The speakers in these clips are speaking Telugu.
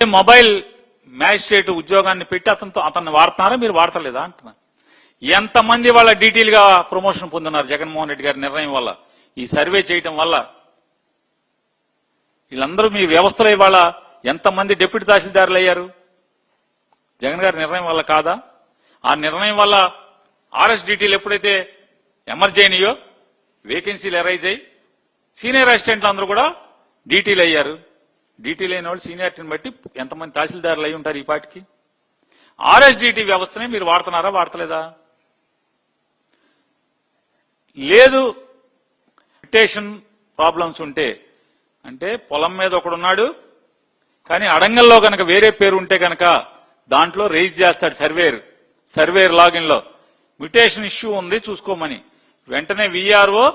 మొబైల్ మ్యాజిస్ట్రేట్ ఉద్యోగాన్ని పెట్టి అతనితో అతన్ని వాడుతున్నారా? మీరు వాడతలేదా? అంటున్నా. ఎంతమంది వాళ్ళ డీటెయిల్గా ప్రమోషన్ పొందినారు జగన్మోహన్ రెడ్డి గారి నిర్ణయం వల్ల ఈ సర్వే చేయటం వల్ల? వీళ్ళందరూ మీ వ్యవస్థలో ఇవాళ ఎంతమంది డిప్యూటీ తహసీల్దారులు అయ్యారు జగన్ గారి నిర్ణయం వల్ల కాదా? ఆ నిర్ణయం వల్ల ఆర్ఎస్ డీటీలు ఎప్పుడైతే ఎమర్జీ అయినాయో వేకెన్సీలు ఎరైజ్ అయ్యి సీనియర్ అసిస్టెంట్లు అందరూ కూడా డీటీలు అయ్యారు. డీటీలు అయిన వాళ్ళు సీనియారిటీని బట్టి ఎంతమంది తహసీల్దారులు అయి ఉంటారు ఈ పాటికి? ఆర్ఎస్డిటి వ్యవస్థనే మీరు వాడుతున్నారా వాడతలేదా? లేదు రిటేషన్ ప్రాబ్లమ్స్ ఉంటే అంటే పొలం మీద ఒకడున్నాడు కానీ అడంగల్లో గనక వేరే పేరు ఉంటే గనక దాంట్లో రేజ్ చేస్తాడు సర్వేర్ సర్వేర్ లాగిన్లో మ్యుటేషన్ ఇష్యూ ఉంది చూసుకోమని. వెంటనే విఆర్ఓ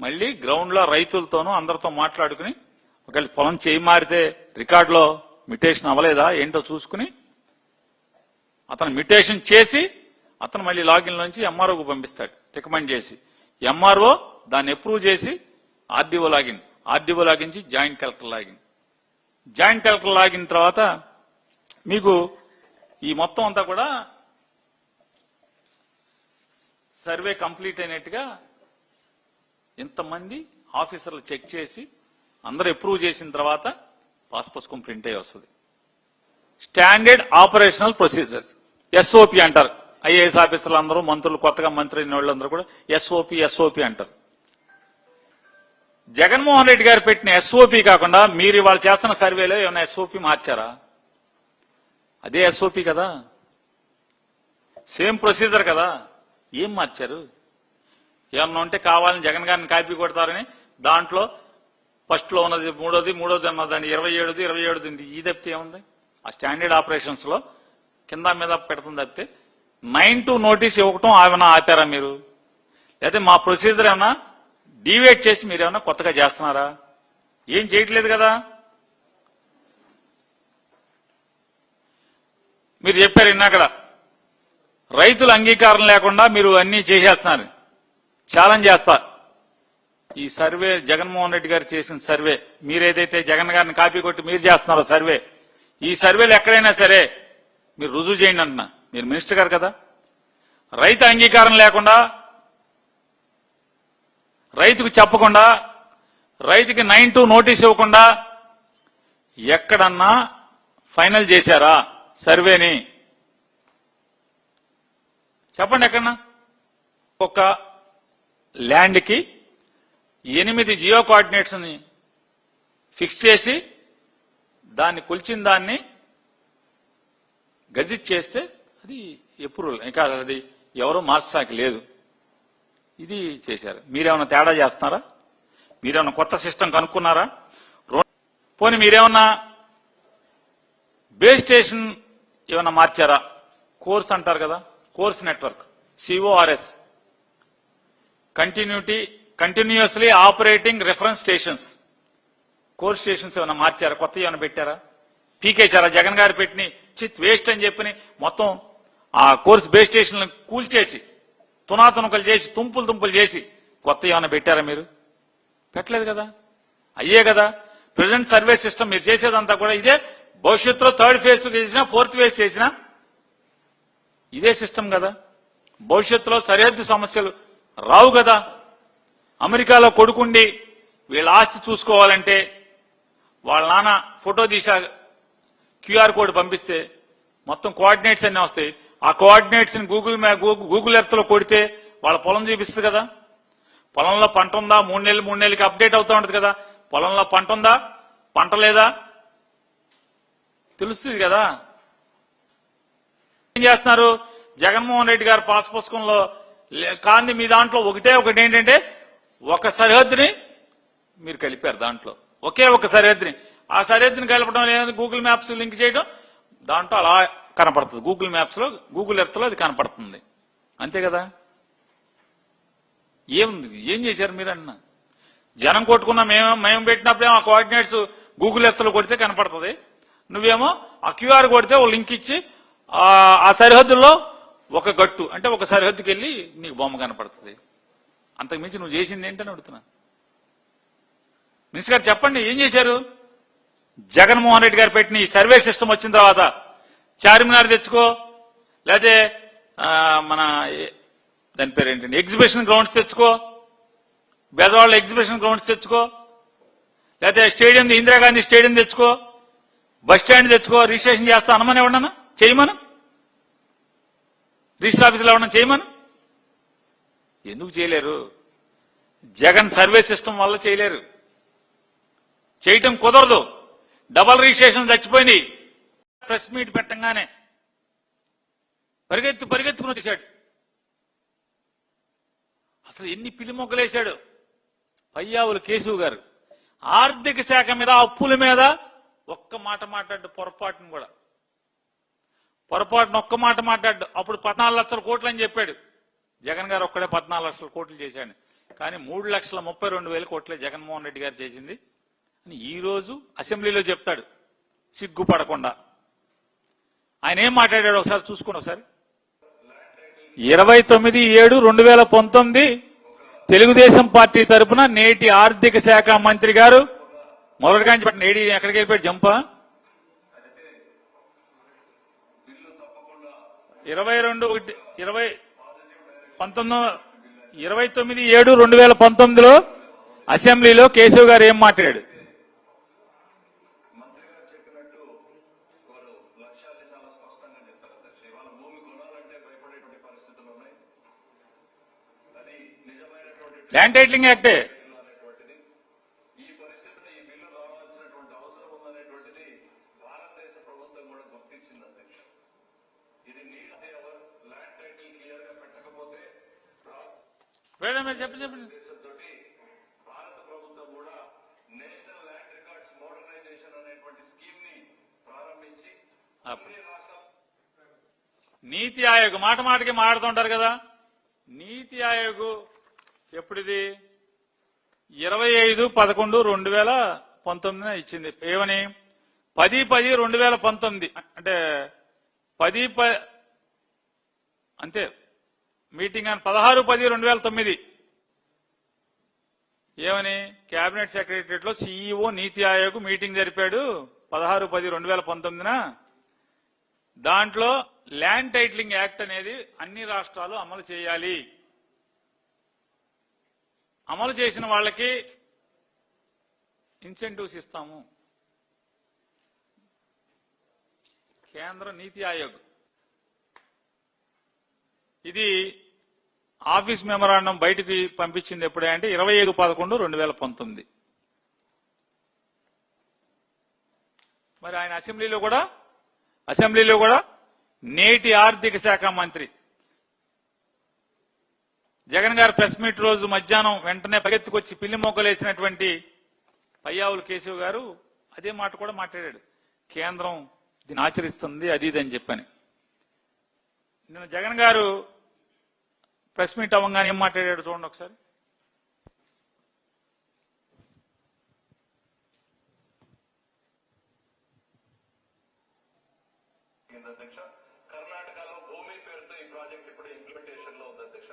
మళ్ళీ గ్రౌండ్లో రైతులతోనూ అందరితో మాట్లాడుకుని ఒకవేళ పొలం చేయి మారితే రికార్డులో మ్యుటేషన్ అవ్వలేదా ఏంటో చూసుకుని అతను మ్యుటేషన్ చేసి అతను మళ్ళీ లాగిన్ నుంచి ఎంఆర్ఓకు పంపిస్తాడు రికమెండ్ చేసి. ఎంఆర్ఓ దాన్ని అప్రూవ్ చేసి RDO login RDO లాగించి joint collector login joint collector లాగిన తర్వాత మీకు ఈ మొత్తం అంతా కూడా సర్వే కంప్లీట్ అయినట్టుగా ఇంతమంది ఆఫీసర్లు చెక్ చేసి అందరూ అప్రూవ్ చేసిన తర్వాత పాస్ పుస్తకం ప్రింట్ అయ్యి వస్తుంది. స్టాండర్డ్ ఆపరేషనల్ ప్రొసీజర్స్ ఎస్ఓపి అంటారు. ఐఏఎస్ ఆఫీసర్లు అందరూ మంత్రులు కొత్తగా మంత్రి అయిన వాళ్ళందరూ కూడా ఎస్ఓపి ఎస్ఓపి అంటారు. జగన్మోహన్ రెడ్డి గారు పెట్టిన ఎస్ఓపి కాకుండా మీరు ఇవాళ చేస్తున్న సర్వేలో ఏమైనా ఎస్ఓపి మార్చారా? అదే ఎస్ఓపి కదా. సేమ్ ప్రొసీజర్ కదా. ఏం మార్చారు? ఏమన్నా ఉంటే కావాలని జగన్ గారిని కాపీ కొడతారని దాంట్లో ఫస్ట్లో ఉన్నది మూడోది మూడోది ఉన్నదాన్ని ఇరవై ఏడుది ఇరవై ఏడుది ఈ తప్పితే ఏముంది? ఆ స్టాండర్డ్ ఆపరేషన్స్లో కింద మీద పెడుతుంది తప్పితే నైన్ టు నోటీస్ ఇవ్వటం ఏమైనా ఆపారా మీరు? లేకపోతే మా ప్రొసీజర్ ఏమైనా డీవేట్ చేసి మీరు ఏమైనా కొత్తగా చేస్తున్నారా? ఏం చేయట్లేదు కదా? మీరు చెప్పారు ఇన్నాకడ. రైతుల అంగీకారం లేకుండా మీరు అన్ని చేసేస్తున్నారు. ఛాలెంజ్ చేస్తా. ఈ సర్వే జగన్మోహన్ రెడ్డి గారు చేసిన సర్వే. మీరేదైతే జగన్ గారిని కాపీ కొట్టి మీరు చేస్తున్నారో సర్వే. ఈ సర్వేలు ఎక్కడైనా సరే మీరు రుజువు చేయండి అంటున్నా. మీరు మినిస్టర్ గారు కదా. రైతు అంగీకారం లేకుండా రైతుకు చెప్పకుండా రైతుకి నైన్ టు నోటీస్ ఇవ్వకుండా ఎక్కడన్నా ఫైనల్ చేశారా సర్వేని? చెప్పండి ఎక్కడన్నా. ఒక ల్యాండ్కి ఎనిమిది జియో కోఆర్డినేట్స్ని ఫిక్స్ చేసి దాన్ని కొలిచిన దాన్ని గజిట్ చేస్తే అది ఎప్పుడు ఇంకా అది ఎవరు మార్చడానికి లేదు. ఇది చేశారు. మీరేమన్నా తేడా చేస్తున్నారా? మీరేమన్నా కొత్త సిస్టమ్ కనుక్కున్నారా? పోనీ మీరేమన్నా బేస్ స్టేషన్ ఏమన్నా మార్చారా? కోర్స్ అంటారు కదా CORS network CORS continuity continuously operating reference stations core stations ఏమైనా మార్చారా? కొత్త ఏమైనా పెట్టారా? పీకేశారా జగన్ గారు పెట్టిన చిత్ వేస్ట్ అని చెప్పి మొత్తం ఆ కోర్స్ బేస్ స్టేషన్లను కూల్చేసి తునాతునకలు చేసి తుంపులు తుంపులు చేసి కొత్త ఏమైనా పెట్టారా మీరు? పెట్టలేదు కదా. అయ్యే కదా. ప్రజెంట్ సర్వే సిస్టమ్ మీరు చేసేదంతా కూడా ఇదే. భవిష్యత్తులో థర్డ్ ఫేజ్ చేసినా ఫోర్త్ ఫేజ్ చేసినా ఇదే సిస్టమ్ కదా. భవిష్యత్తులో సరిహద్దు సమస్యలు రావు కదా? అమెరికాలో కొడుకుండి వీళ్ళ ఆస్తి చూసుకోవాలంటే వాళ్ళ నాన్న ఫోటో తీసా క్యూఆర్ కోడ్ పంపిస్తే మొత్తం కోఆర్డినేట్స్ అన్నీ వస్తాయి. ఆ కోఆర్డినేట్స్ గూగుల్ గూగుల్ ఎర్త్లో కొడితే వాళ్ళ పొలం చూపిస్తుంది కదా? పొలంలో పంట ఉందా? మూడు నెలలు మూడు నెలలకి అప్డేట్ అవుతా ఉంటది కదా? పొలంలో పంట ఉందా? పంట లేదా? తెలుస్తుంది కదా? ఏం చేస్తున్నారు? జగన్మోహన్ రెడ్డి గారు పాస్ పుస్తకంలో లే- మీ దాంట్లో ఒకటే ఒకటి ఏంటంటే ఒక సరిహద్దుని మీరు కలిపారు దాంట్లో. ఒకే ఒక సరిహద్దుని. ఆ సరిహద్దుని కలపడం లేదు గూగుల్ మ్యాప్స్ లింక్ చేయడం దాంట్లో అలా కనపడుతుంది. గూగుల్ మ్యాప్స్లో గూగుల్ ఎర్త్లో అది కనపడుతుంది. అంతే కదా? ఏముంది? ఏం చేశారు మీరు అన్న? జనం కొట్టుకున్న మేము మేము పెట్టినప్పుడేమో ఆ కోఆర్డినేట్స్ గూగుల్ ఎర్త్లో కొడితే కనపడుతుంది. నువ్వేమో ఆ క్యూఆర్ కొడితే ఒక లింక్ ఇచ్చి ఆ ఆ సరిహద్దుల్లో ఒక గట్టు అంటే ఒక సరిహద్దుకి వెళ్ళి నీకు బొమ్మ కనపడుతుంది. అంతకు మించి నువ్వు చేసింది ఏంటని అడుగుతున్నా. మినిస్టర్ గారు చెప్పండి ఏం చేశారు? జగన్మోహన్ రెడ్డి గారు పెట్టిన ఈ సర్వే సిస్టమ్ వచ్చిన తర్వాత చార్మినార్ తెచ్చుకో లేకపోతే మన దాని పేరు ఏంటండి ఎగ్జిబిషన్ గ్రౌండ్స్ తెచ్చుకో బెజవాడ ఎగ్జిబిషన్ గ్రౌండ్స్ తెచ్చుకో లేకపోతే స్టేడియం ఇందిరాగాంధీ స్టేడియం తెచ్చుకో బస్ స్టాండ్ తెచ్చుకో రిజిస్ట్రేషన్ చేస్తా అనమని ఎవడన్నా చేయమను? రిజిస్టర్ ఆఫీసులో ఏమన్నా చేయమను? ఎందుకు చేయలేరు? జగన్ సర్వే సిస్టమ్ వల్ల చేయలేరు. చేయటం కుదరదు. డబల్ రిజిస్ట్రేషన్ చచ్చిపోయినాయి. ప్రెస్ మీట్ పెట్టంగానే పరిగెత్తు పరిగెత్తుకుని వచ్చేసాడు అసలు ఎన్ని పిల్లి పయ్యావులు కేశవ్ గారు. ఆర్థిక శాఖ మీద అప్పుల మీద ఒక్క మాట మాట్లాడు పొరపాటును కూడా. పొరపాటున ఒక్క మాట మాట్లాడు. అప్పుడు పద్నాలుగు లక్షల కోట్లు అని చెప్పాడు. జగన్ గారు ఒక్కడే పద్నాలుగు లక్షల కోట్లు చేశాడు. కానీ మూడు లక్షల ముప్పై రెండు వేల కోట్లే జగన్మోహన్ రెడ్డి గారు చేసింది. అని ఈరోజు అసెంబ్లీలో చెప్తాడు. సిగ్గుపడకుండా. ఆయన ఏం మాట్లాడాడు ఒకసారి చూసుకోండి ఒకసారి. ఇరవై తొమ్మిది ఏడు రెండు వేల పంతొమ్మిది తెలుగుదేశం పార్టీ తరపున నేటి ఆర్థిక శాఖ మంత్రి గారు మొదటిగా నేడి ఎక్కడికి వెళ్ళిపోయాడు? జంప. ఇరవై రెండు ఒకటి ఇరవై పంతొమ్మిది ఇరవై తొమ్మిది ఏడు రెండు వేల పంతొమ్మిదిలో అసెంబ్లీలో కేశవ్ గారు ఏం మాట్లాడాడు? ల్యాండ్ టైటిలింగ్ యాక్టే వారు లక్ష్యాన్ని చాలా స్పష్టంగా చెప్పారు అధ్యక్ష ఇవాళ భూమి కొనాలంటే భయపడేటువంటి పరిస్థితులు ఉన్నాయి అది నిజమైనటువంటి ల్యాండ్ టైటిలింగ్ యాక్టే బిల్లు అనేటువంటిది ఈ పరిస్థితిని ఈ బిల్లు రావాల్సినటువంటి అవసరం ఉందనేటువంటిది భారతదేశ ప్రభుత్వం కూడా గుర్తించింది అధ్యక్ష ఇది నీడ్ ఎవర్ ల్యాండ్ టైటిల్ క్లియర్గా పెట్టకపోతే మేడం మీరు చెప్పండి చెప్పండి. దేశంతో భారత ప్రభుత్వం కూడా నేషనల్ ల్యాండ్ రికార్డ్స్ మోడర్నైజేషన్ అనేటువంటి స్కీమ్ని ప్రారంభించి అప్పుడు. అన్ని రాష్ట్రాలు నీతి ఆయోగ్ మాట మాటకి మాడుతుంటారు కదా. నీతి ఆయోగ్ ఎప్పుడిది? ఇరవై ఐదు పదకొండు రెండు వేల పంతొమ్మిదిన ఇచ్చింది. ఏమని? పది పది రెండు వేల పంతొమ్మిది అంటే పది ప అంతే. మీటింగ్ అని పదహారు పది రెండు వేల తొమ్మిది. ఏమని? కేబినెట్ సెక్రటరియట్లో సీఈఓ నీతి ఆయోగ్ మీటింగ్ జరిపాడు. పదహారు పది రెండు వేల పంతొమ్మిదిన. దాంట్లో ల్యాండ్ టైటిలింగ్ యాక్ట్ అనేది అన్ని రాష్ట్రాలు అమలు చేయాలి. అమలు చేసిన వాళ్ళకి ఇన్సెంటివ్స్ ఇస్తాము. కేంద్ర నీతి ఆయోగ్. ఇది ఆఫీస్ మెమరాండం బయటికి పంపించింది ఎప్పుడే అంటే ఇరవై ఐదు పదకొండు రెండు వేల పంతొమ్మిది. మరి ఆయన అసెంబ్లీలో కూడా అసెంబ్లీలో కూడా నేటి ఆర్థిక శాఖ మంత్రి. జగన్ గారు ప్రెస్ మీట్ రోజు మధ్యాహ్నం వెంటనే పరిగెత్తుకొచ్చి పిల్లి మొగ్గలేసినటువంటి పయ్యావులు కేశవ్ గారు అదే మాట కూడా మాట్లాడాడు. కేంద్రం దీన్ని ఆచరిస్తుంది అది ఇది అని చెప్పాను. నిన్న జగన్ గారు ప్రెస్ మీట్ అవ్వగానే ఏం మాట్లాడాడు చూడండి ఒకసారి. కర్ణాటకలో భూమి పేరుతో ఈ ప్రాజెక్ట్ ఇప్పుడు ఇంప్లిమెంటేషన్లో ఉంది అధ్యక్ష.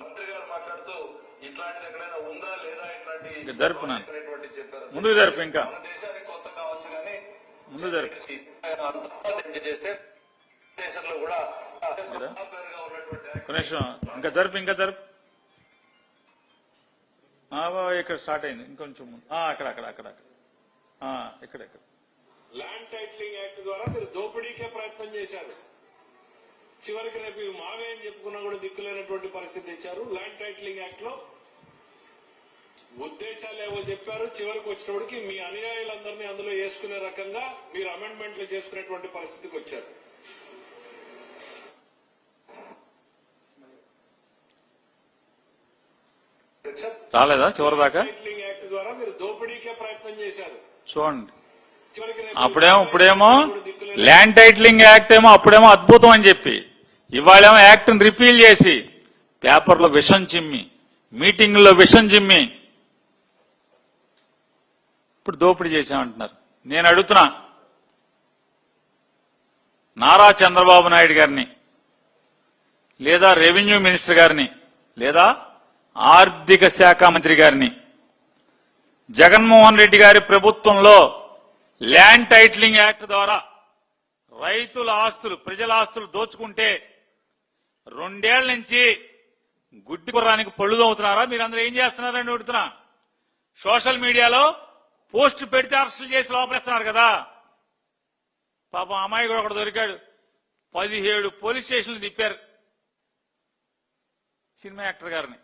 మంత్రి గారు మాట్లాడుతూ ఇట్లాంటిది ఎక్కడైనా ఉందా లేదా ఇట్లాంటి ఇక జరుపునాను. ముందుకు జరుపు ఇంకా. మన దేశానికి కొత్త కావచ్చు కానీ ముందు జరుపు. అంతా చేస్తే ఇంకా జరుపు ఇంకా జరుపు. ఇక్కడ స్టార్ట్ అయింది. ఇంకొంచెం అక్కడ అక్కడ అక్కడ అక్కడ. ఇక్కడ ఇక్కడ. ల్యాండ్ టైటిలింగ్ యాక్ట్ ద్వారా మీరు దోపిడీకే ప్రయత్నం చేశారు. చివరికి రేపు మావే అని చెప్పుకున్నా కూడా దిక్కులేనటువంటి పరిస్థితి ఇచ్చారు ల్యాండ్ టైటిలింగ్ యాక్ట్లో ఉద్దేశాలు ఏవో చెప్పారు. చివరికి వచ్చినప్పటికి మీ అనుయాయులందరినీ అందులో వేసుకునే రకంగా మీరు అమెండ్మెంట్లు చేసుకునేటువంటి పరిస్థితికి వచ్చారు అధ్యక్ష రాలేదా చివరి దాకా టైటిలింగ్ యాక్ట్ ద్వారా మీరు దోపిడీకే ప్రయత్నం చేశారు. చూడండి. అప్పుడేమో ఇప్పుడేమో ల్యాండ్ టైటిలింగ్ యాక్ట్ ఏమో అప్పుడేమో అద్భుతం అని చెప్పి ఇవాళేమో యాక్ట్ రిపీల్ చేసి పేపర్లో విషం చిమ్మి మీటింగ్లో విషం చిమ్మి ఇప్పుడు దోపిడీ చేశామంటున్నారు. నేను అడుగుతున్నా నారా చంద్రబాబు నాయుడు గారిని లేదా రెవెన్యూ మినిస్టర్ గారిని లేదా ఆర్థిక శాఖ మంత్రి గారిని. జగన్మోహన్ రెడ్డి గారి ప్రభుత్వంలో ల్యాండ్ టైటిలింగ్ యాక్ట్ ద్వారా రైతుల ఆస్తులు ప్రజల ఆస్తులు దోచుకుంటే రెండేళ్ళ నుంచి గుడ్డి కుర్రానికి పళ్ళు తవ్వుతున్నారా? మీరందరూ ఏం చేస్తున్నారని అడుగుతున్నా సోషల్ మీడియాలో పోస్ట్ పెడితే అరెస్టులు చేసి లోపలేస్తున్నారు కదా. పాపం అమ్మాయి కూడా ఒకడు దొరికాడు. పదిహేడు పోలీస్ స్టేషన్లు తిప్పారు. సినిమా యాక్టర్ గారిని.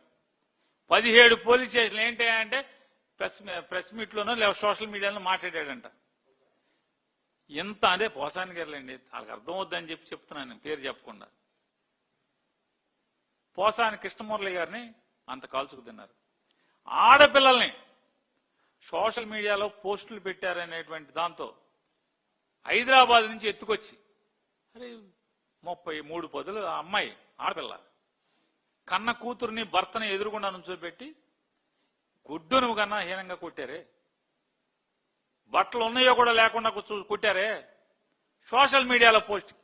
పదిహేడు పోలీస్ స్టేషన్లు ఏంటి అంటే ప్రెస్ ప్రెస్ మీట్లోనో లేదా సోషల్ మీడియాలో మాట్లాడాడంట. ఎంత అదే పోసాని గారులేండి వాళ్ళకి అర్థం అవుద్దని చెప్పి చెప్తున్నాను నేను పేరు చెప్పకుండా. పోసాని కృష్ణమురళి గారిని అంత కాల్చుకు తిన్నారు. ఆడపిల్లల్ని సోషల్ మీడియాలో పోస్టులు పెట్టారనేటువంటి దాంతో హైదరాబాద్ నుంచి ఎత్తుకొచ్చి అరే ముప్పై మూడు పదులు అమ్మాయి ఆడపిల్ల. కన్న కూతుర్ని భర్తని ఎదురుగుండా నుంచోబెట్టి గుడ్డు నువ్వు కన్నా హీనంగా కొట్టారే. బట్టలు ఉన్నాయో కూడా లేకుండా కొట్టారే. సోషల్ మీడియాలో పోస్ట్.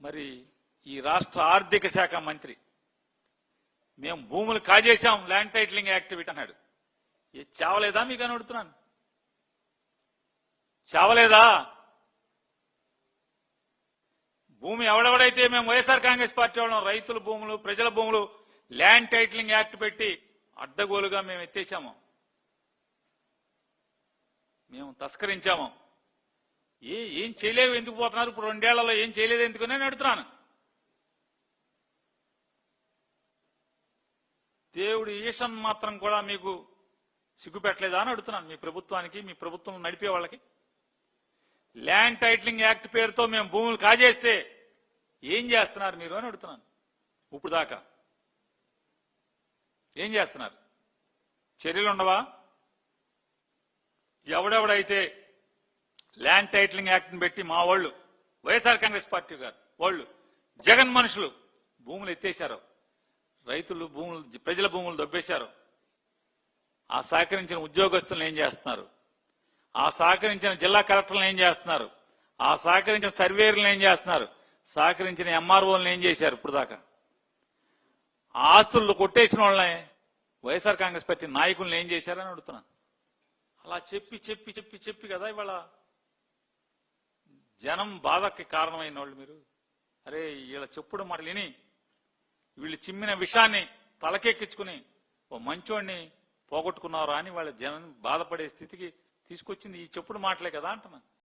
మరి ఈ రాష్ట్ర ఆర్థిక శాఖ మంత్రి మేము భూములు కాజేశాం ల్యాండ్ టైటిలింగ్ యాక్టివిటీ అన్నాడు. ఏ చావలేదా? మీకు అని అడుగుతున్నాను. చావలేదా? భూమి ఎవడెవడైతే మేము వైఎస్ఆర్ కాంగ్రెస్ పార్టీ వాళ్ళం రైతుల భూములు ప్రజల భూములు ల్యాండ్ టైటిలింగ్ యాక్ట్ పెట్టి అడ్డగోలుగా మేము ఎత్తేసాము మేము తస్కరించాము. ఏ ఏం చేయలేవు ఎందుకు పోతున్నారు? ఇప్పుడు రెండేళ్ళలో ఏం చేయలేదు ఎందుకు అని అడుగుతున్నాను. దేవుడి ఈషన్ మాత్రం కూడా మీకు సిగ్గుపెట్టలేదా అని అడుగుతున్నాను. మీ ప్రభుత్వానికి మీ ప్రభుత్వం నడిపే వాళ్ళకి. ల్యాండ్ టైటిలింగ్ యాక్ట్ పేరుతో మేము భూములు కాజేస్తే ఏం చేస్తున్నారు మీరు అని అడుగుతున్నాను. ఇప్పుడు దాకా. ఏం చేస్తున్నారు? చర్యలు ఉండవా? ఎవడెవడైతే ల్యాండ్ టైటిలింగ్ యాక్ట్ని పెట్టి మా వాళ్ళు వైఎస్ఆర్ కాంగ్రెస్ పార్టీ గారు వాళ్ళు జగన్ మనుషులు భూములు ఎత్తేశారు రైతులు భూములు ప్రజల భూములు దొబ్బేశారు ఆ సహకరించిన ఉద్యోగస్తులను ఏం చేస్తున్నారు? ఆ సహకరించిన జిల్లా కలెక్టర్లను ఏం చేస్తున్నారు? ఆ సహకరించిన సర్వేయర్లను ఏం చేస్తున్నారు? సహకరించిన ఎంఆర్ఓలను ఏం చేశారు ఇప్పుడు దాకా ఆ ఆస్తులు కొట్టేసిన వాళ్ళని వైఎస్ఆర్ కాంగ్రెస్ పార్టీ నాయకులను ఏం చేశారని అడుగుతున్నా. అలా చెప్పి చెప్పి చెప్పి చెప్పి కదా ఇవాళ జనం బాధకి కారణమైన వాళ్ళు మీరు. అరే వీళ్ళ చెప్పుడు మాటలు విని వీళ్ళు చిమ్మిన విషాన్ని తలకెక్కించుకుని ఓ మంచోడిని పోగొట్టుకున్నారా అని వాళ్ళ జనం బాధపడే స్థితికి తీసుకొచ్చింది ఈ చెప్పుడు మాటలే కదా అంటున్నాను.